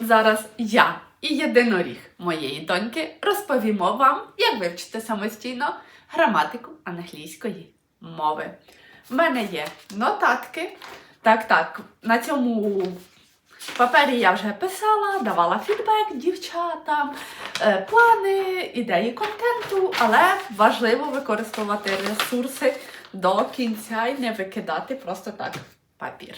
Зараз я і єдиноріг моєї доньки розповімо вам, як вивчити самостійно граматику англійської мови. В мене є нотатки. Так, так, на цьому папері я вже писала, давала фідбек дівчатам, е, плани, ідеї контенту, але важливо використовувати ресурси до кінця і не викидати просто так папір.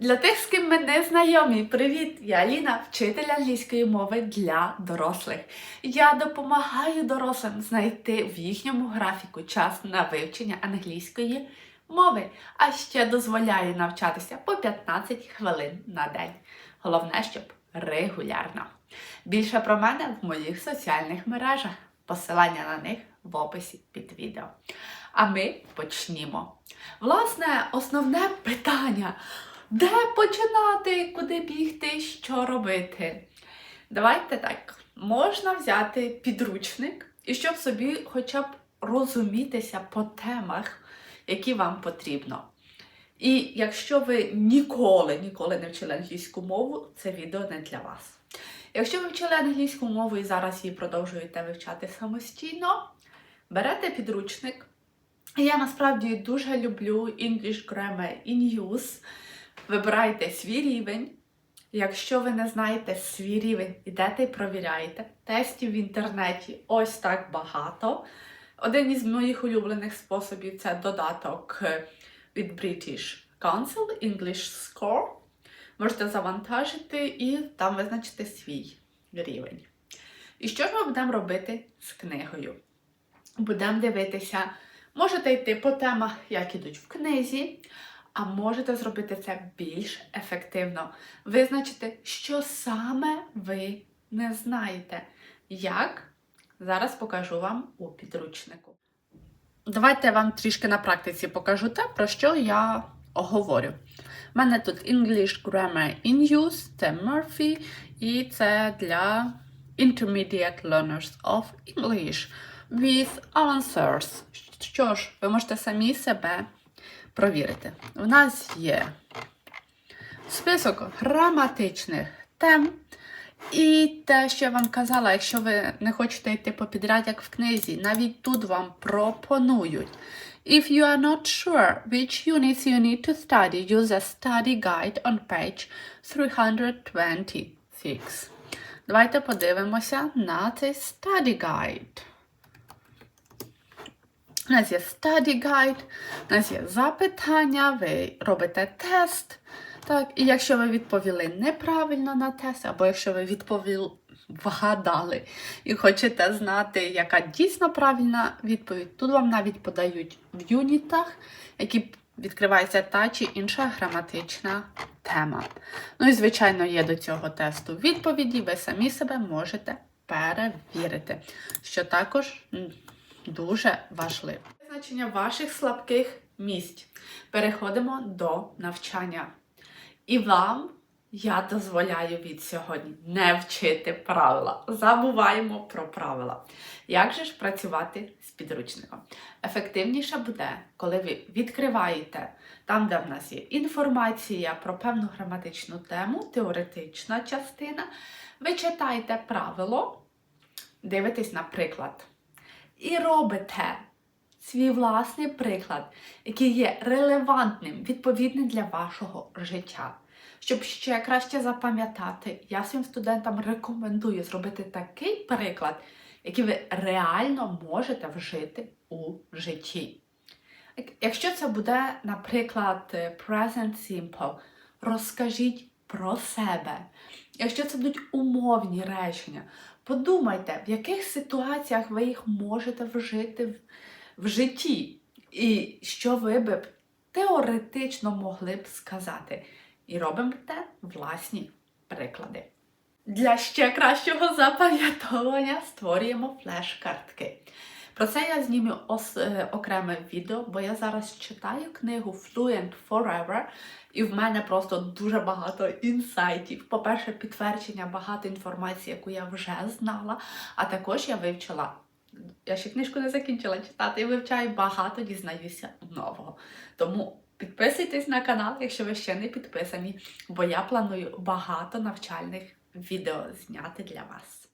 Для тих, з ким ми не знайомі, привіт! Я Аліна, вчитель англійської мови для дорослих. Я допомагаю дорослим знайти в їхньому графіку час на вивчення англійської мови, а ще дозволяю навчатися по 15 хвилин на день. Головне, щоб регулярно. Більше про мене в моїх соціальних мережах. Посилання на них в описі під відео. А ми почнімо. Власне, основне питання. Де починати, куди бігти, що робити? Давайте так, можна взяти підручник і щоб собі хоча б розумітися по темах, які вам потрібно. І якщо ви ніколи, ніколи не вчили англійську мову, це відео не для вас. Якщо ви вчили англійську мову і зараз її продовжуєте вивчати самостійно, берете підручник. Я насправді дуже люблю English Grammar in Use. Вибирайте свій рівень. Якщо ви не знаєте свій рівень, ідете і провіряєте. Тестів в інтернеті ось так багато. Один із моїх улюблених способів це додаток від British Council English Score. Можете завантажити і там визначити свій рівень. І що ж ми будемо робити з книгою? Будемо дивитися, можете йти по темах, як ідуть в книзі, а можете зробити це більш ефективно. Визначити, що саме ви не знаєте. Як? Зараз покажу вам у підручнику. Давайте я вам трішки на практиці покажу те, про що я говорю. У мене тут English Grammar in Use, це Murphy, і це для Intermediate Learners of English with answers. Що ж, ви можете самі себе провірити. У нас є список граматичних тем. І те, що я вам казала, якщо ви не хочете йти по підряд, як в книзі, навіть тут вам пропонують. If you are not sure which units you need to study, use a study guide on page 326. Давайте подивимося на цей study guide. У нас є study guide, у нас є запитання, ви робите тест. Так, і якщо ви відповіли неправильно на тест, або якщо ви відповіли, вгадали і хочете знати, яка дійсно правильна відповідь, тут вам навіть подають в юнітах, які відкривається та чи інша граматична тема. Ну і, звичайно, є до цього тесту відповіді, ви самі себе можете перевірити, що також дуже важливо. Визначення ваших слабких місць. Переходимо до навчання. І вам я дозволяю від сьогодні не вчити правила. Забуваємо про правила. Як же ж працювати з підручником? Ефективніше буде, коли ви відкриваєте там, де в нас є інформація про певну граматичну тему, теоретична частина. Ви читаєте правило, дивитесь на приклад. І робите свій власний приклад, який є релевантним, відповідним для вашого життя. Щоб ще краще запам'ятати, я своїм студентам рекомендую зробити такий приклад, який ви реально можете вжити у житті. Якщо це буде, наприклад, е, present simple, розкажіть про себе. Якщо це будуть умовні речення, подумайте, в яких ситуаціях ви їх можете вжити в, в житті, і що ви би теоретично могли б сказати. І робимо те власні приклади. Для ще кращого запам'ятовування створюємо флеш-картки. Про це я зніму ос- е, окреме відео, бо я зараз читаю книгу Fluent Forever, і в мене просто дуже багато інсайтів. По-перше, підтвердження багато інформації, яку я вже знала, а також я вивчила. Я ще книжку не закінчила читати і вивчаю багато, дізнаюся нового. Тому підписуйтесь на канал, якщо ви ще не підписані, бо я планую багато навчальних відео зняти для вас.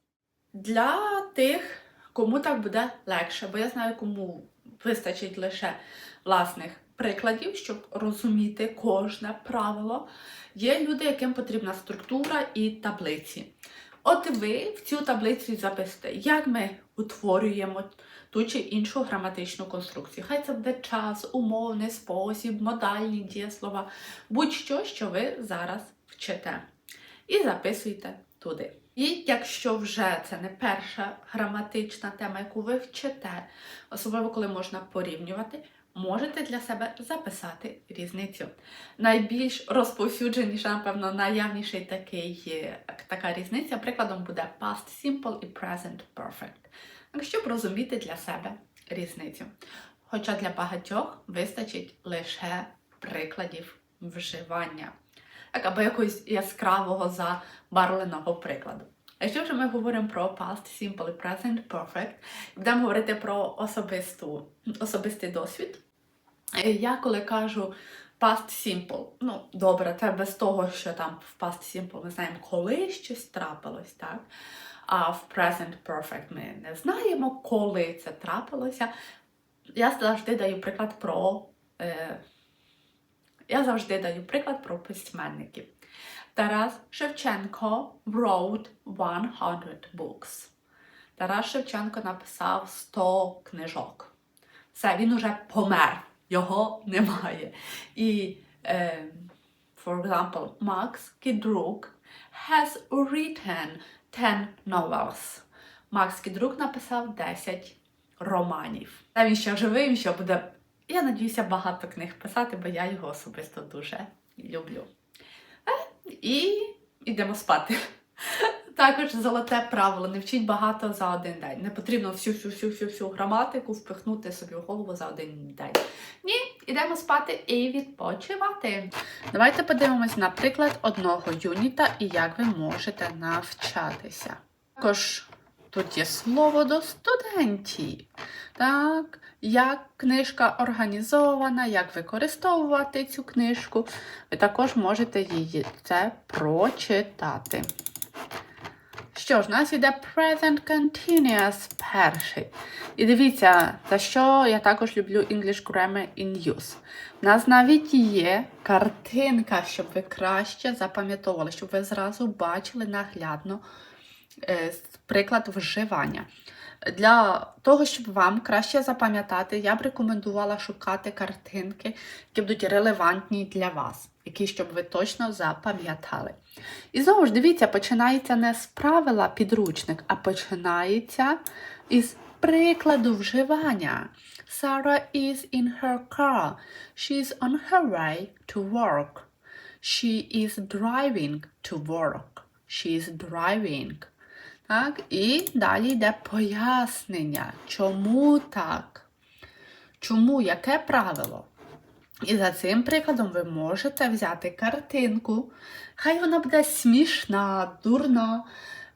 Для тих, кому так буде легше, бо я знаю, кому вистачить лише власних прикладів, щоб розуміти кожне правило. Є люди, яким потрібна структура і таблиці. От ви в цю таблицю записуєте, як ми утворюємо ту чи іншу граматичну конструкцію. Хай це буде час, умовний спосіб, модальні дієслова, будь-що, що ви зараз вчите. І записуйте туди. І якщо вже це не перша граматична тема, яку ви вчите, особливо коли можна порівнювати, можете для себе записати різницю. Найбільш розповсюдженіша, напевно, наявніший такий, е, така різниця прикладом буде past simple і present perfect. Так, щоб розуміти для себе різницю. Хоча для багатьох вистачить лише прикладів вживання. Або якогось яскравого забарвленого прикладу. А якщо вже ми говоримо про past simple present perfect, будемо говорити про особисту, особистий досвід. Е, Я коли кажу past simple, ну добре, це без того, що там в past simple ми знаємо, коли щось трапилось, так? А в present perfect ми не знаємо, коли це трапилося. Я завжди даю приклад про. Е, я завжди даю приклад про письменників. Тарас Шевченко wrote 100 books. Тарас Шевченко написав 100 книжок. Все, він уже помер, його немає. І, е, for example, Макс Кідрук has written 10 novels. Макс Кідрук написав 10 романів. Та він ще живий, він ще буде, я надіюся, багато книг писати, бо я його особисто дуже люблю. Е, І йдемо спати. Також золоте правило: не вчіть багато за один день. Не потрібно всю всю всю всю всю граматику впихнути собі в голову за один день. Ні, ідемо спати і відпочивати. Давайте подивимось на приклад одного юніта і як ви можете навчатися. Також тут є слово до студентів. Так, як книжка організована, як використовувати цю книжку. Ви також можете її це прочитати. Що ж, у нас іде present continuous перший. І дивіться, за що я також люблю English Grammar in Use. У нас навіть є картинка, щоб ви краще запам'ятовували, щоб ви зразу бачили наглядно приклад вживання. Для того, щоб вам краще запам'ятати, я б рекомендувала шукати картинки, які будуть релевантні для вас, які щоб ви точно запам'ятали. І знову ж дивіться, починається не з правила підручник, а починається із прикладу вживання. Sarah is in her car. She's on her way to work. She is driving to work. She is driving. Так, і далі йде пояснення, чому так, чому, яке правило. І за цим прикладом ви можете взяти картинку, хай вона буде смішна, дурна.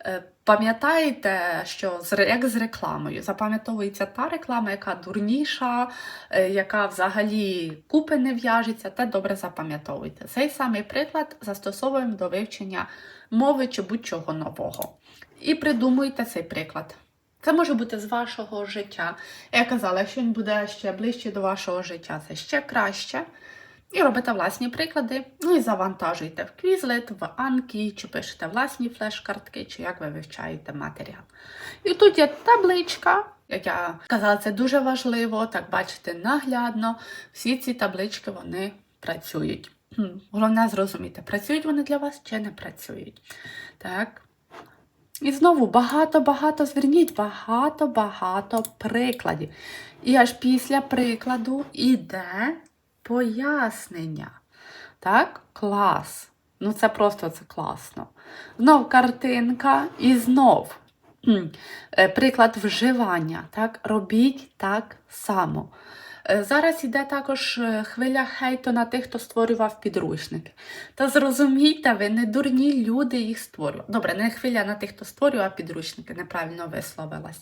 Е, Пам'ятаєте, що як з рекламою запам'ятовується та реклама, яка дурніша, е, яка взагалі купи не в'яжеться, те добре запам'ятовуйте. Цей самий приклад застосовуємо до вивчення мови чи будь-чого нового. І придумуйте цей приклад. Це може бути з вашого життя. Я казала, якщо він буде ще ближче до вашого життя, це ще краще. І робите власні приклади, ну і завантажуйте в Quizlet, в Anki, чи пишете власні флеш-картки, чи як ви вивчаєте матеріал. І тут є табличка, як я казала, це дуже важливо, так бачите наглядно. Всі ці таблички вони працюють. Головне зрозуміти, працюють вони для вас чи не працюють. Так. І знову багато-багато, зверніть, багато-багато прикладів. І аж після прикладу іде пояснення. Так, клас. Ну, це просто це класно. Знов картинка і знов. Е, Приклад вживання. Так, робіть так само. Е, Зараз іде також е, хвиля хейту на тих, хто створював підручники. Та зрозумійте, ви не дурні люди їх створювали. Добре, не хвиля на тих, хто створював підручники, неправильно висловилась.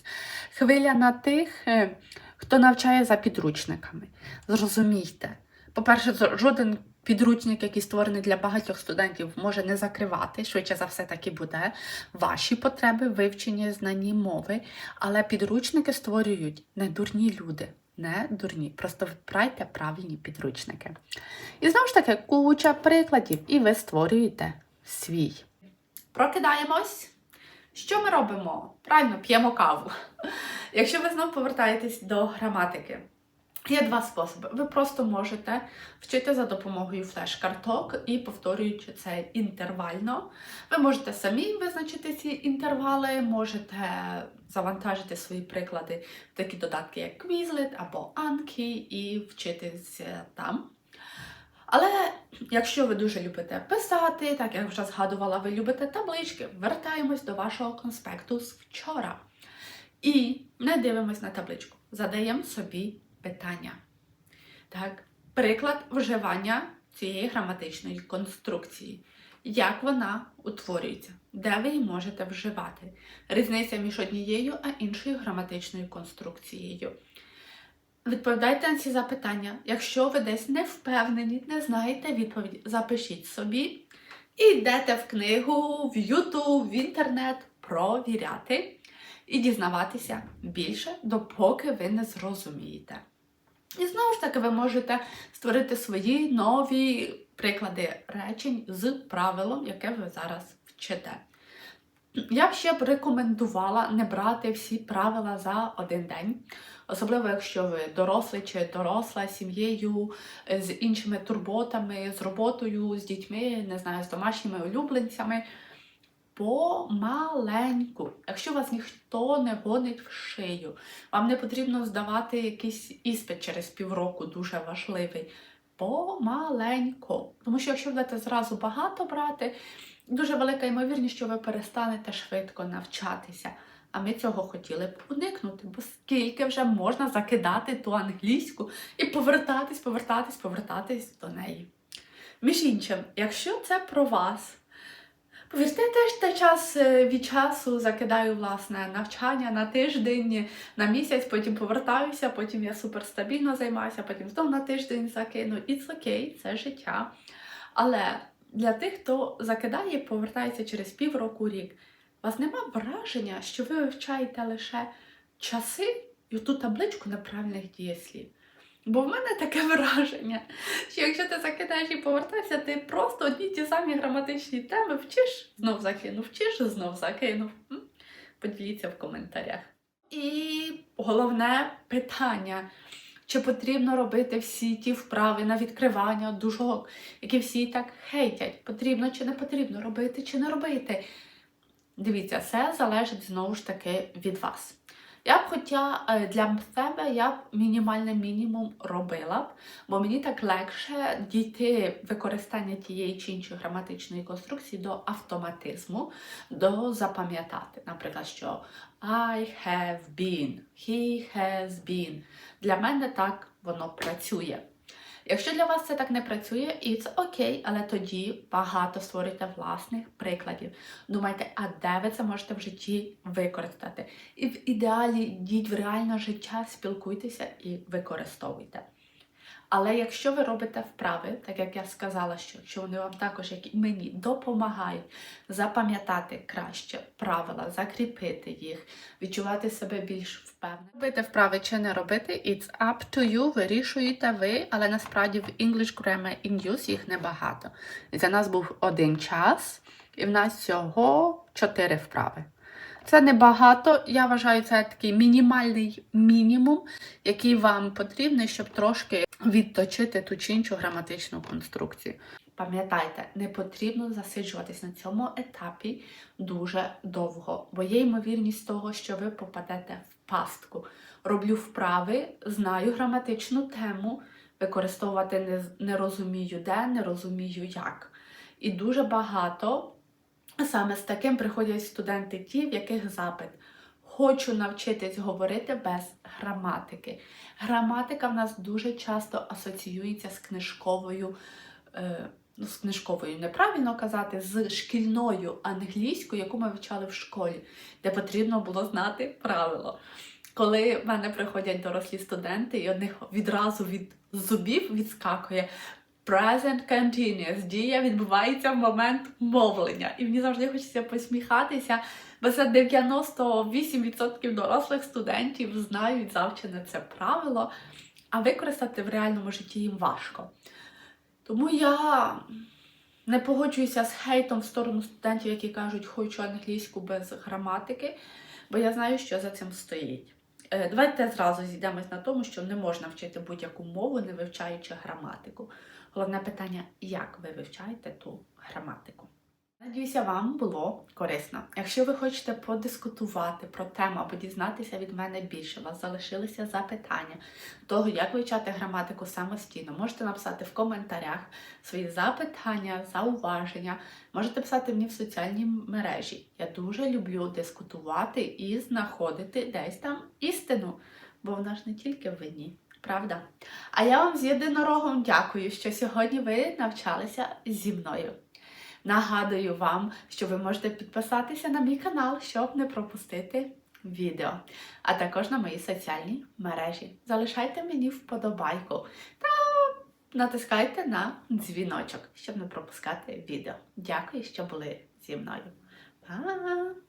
Хвиля на тих, е, хто навчає за підручниками. Зрозумійте. По-перше, жоден підручник, який створений для багатьох студентів, може не закривати, швидше за все таки буде ваші потреби вивчення знанні мови, але підручники створюють не дурні люди. Не дурні, просто вибирайте правильні підручники. І знову ж таки, куча прикладів, і ви створюєте свій. Прокидаємось. Що ми робимо? Правильно, п'ємо каву. Якщо ви знову повертаєтесь до граматики, є два способи. Ви просто можете вчити за допомогою флеш-карток і повторюючи це інтервально. Ви можете самі визначити ці інтервали, можете завантажити свої приклади в такі додатки, як Quizlet або Anki, і вчитися там. Але якщо ви дуже любите писати, так як вже згадувала, ви любите таблички, вертаємось до вашого конспекту з вчора. І не дивимось на табличку, задаємо собі питання. Так, приклад вживання цієї граматичної конструкції. Як вона утворюється, де ви її можете вживати? Різниця між однією а іншою граматичною конструкцією. Відповідайте на ці запитання. Якщо ви десь не впевнені, не знаєте відповідь, запишіть собі і йдете в книгу, в YouTube, в інтернет провіряти і дізнаватися більше, допоки ви не зрозумієте. І знову ж таки, ви можете створити свої нові приклади речень з правилом, яке ви зараз вчите. Я б ще б рекомендувала не брати всі правила за один день, особливо якщо ви дорослий чи доросла з сім'єю, з іншими турботами, з роботою, з дітьми, не знаю, з домашніми улюбленцями. Помаленьку. Якщо вас ніхто не гонить в шию, вам не потрібно здавати якийсь іспит через півроку, дуже важливий. Помаленьку. Тому що якщо будете зразу багато брати, дуже велика ймовірність, що ви перестанете швидко навчатися. А ми цього хотіли б уникнути, бо скільки вже можна закидати ту англійську і повертатись, повертатись, повертатись до неї. Між іншим, якщо це про вас, повірте, теж те час е, від часу закидаю власне навчання на тиждень, на місяць, потім повертаюся, потім я суперстабільно займаюся, потім знову на тиждень закину. It's okay, це життя. Але для тих, хто закидає і повертається через півроку рік, у вас нема враження, що ви вивчаєте лише часи і ту табличку неправильних дієслів. Бо в мене таке враження, що якщо ти закидаєш і повертаєшся, ти просто одні ті самі граматичні теми вчиш, знов закинув, вчиш, знов закинув. Поділіться в коментарях. І головне питання. Чи потрібно робити всі ті вправи на відкривання дужок, які всі так хейтять? Потрібно чи не потрібно робити, чи не робити? Дивіться, все залежить знову ж таки від вас. Я б хотіла е, для себе я б мінімальний мінімум робила б, бо мені так легше дійти використання тієї чи іншої граматичної конструкції до автоматизму, до запам'ятати. Наприклад, що I have been, he has been. Для мене так воно працює. Якщо для вас це так не працює, і це окей, але тоді багато створюйте власних прикладів. Думайте, а де ви це можете в житті використати? І в ідеалі йдіть в реальне життя, спілкуйтеся і використовуйте. Але якщо ви робите вправи, так як я сказала, що якщо вони вам також, як і мені, допомагають запам'ятати краще правила, закріпити їх, відчувати себе більш впевнено. Робити вправи чи не робити, it's up to you, вирішуєте ви, але насправді в English Grammar in Use їх небагато. За нас був один час, і в нас всього чотири вправи. Це небагато, я вважаю, це такий мінімальний мінімум, який вам потрібний, щоб трошки відточити ту чи іншу граматичну конструкцію. Пам'ятайте, не потрібно засиджуватись на цьому етапі дуже довго, бо є ймовірність того, що ви попадете в пастку. Роблю вправи, знаю граматичну тему, використовувати не, не розумію де, не розумію як. І дуже багато саме з таким приходять студенти ті, в яких запит. Хочу навчитись говорити без граматики. Граматика в нас дуже часто асоціюється з книжковою, е, ну, з книжковою, неправильно казати, з шкільною англійською, яку ми вивчали в школі, де потрібно було знати правило. Коли в мене приходять дорослі студенти, і одних відразу від зубів відскакує. Present continuous. Дія відбувається в момент мовлення. І мені завжди хочеться посміхатися, бо це 98% дорослих студентів знають завчене це правило, а використати в реальному житті їм важко. Тому я не погоджуюся з хейтом в сторону студентів, які кажуть, хочу англійську без граматики, бо я знаю, що за цим стоїть. Е, Давайте зразу зійдемось на тому, що не можна вчити будь-яку мову, не вивчаючи граматику. Головне питання, як ви вивчаєте ту граматику. Надіюся, вам було корисно. Якщо ви хочете подискутувати про тему або дізнатися від мене більше, у вас залишилися запитання того, як вивчати граматику самостійно, можете написати в коментарях свої запитання, зауваження. Можете писати мені в соціальній мережі. Я дуже люблю дискутувати і знаходити десь там істину, бо вона ж не тільки в вині. Правда? А я вам з єдинорогом дякую, що сьогодні ви навчалися зі мною. Нагадую вам, що ви можете підписатися на мій канал, щоб не пропустити відео, а також на мої соціальні мережі. Залишайте мені вподобайку та натискайте на дзвіночок, щоб не пропускати відео. Дякую, що були зі мною. Па!